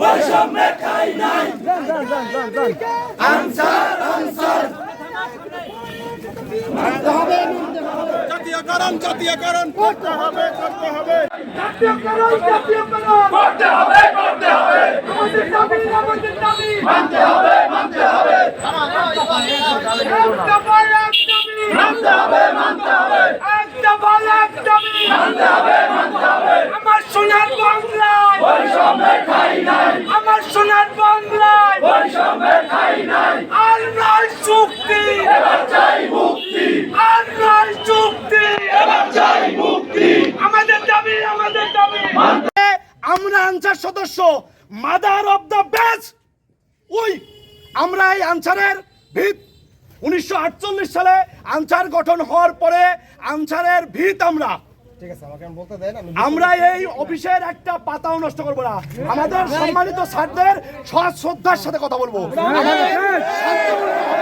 বৈষম্যে ঠাই জাতীয়করণ করতে হবে করতে হবে জাতীয়করণ জাতীয়করণ। করতে হবে করতে হবে। আমার সোনার বাংলায় আমার সোনার বাংলায় আর নয় চুক্তি আর নয় চুক্তি আমাদের দাবি আমাদের দাবি আমরা আনসার সদস্য মাদার অফ দ্য বেস ওই, আমরা এই আনসারের ভিত। উনিশশো আটচল্লিশ সালে আনসার গঠন হওয়ার পরে আনসারের ভিত আমরা। আমরা এই অফিসের একটা পাতাও নষ্ট করব না। আমাদের সম্মানিত স্যারদের সৎ শ্রদ্ধার সাথে কথা বলব। আমাদের শান্তমূলক অফিস।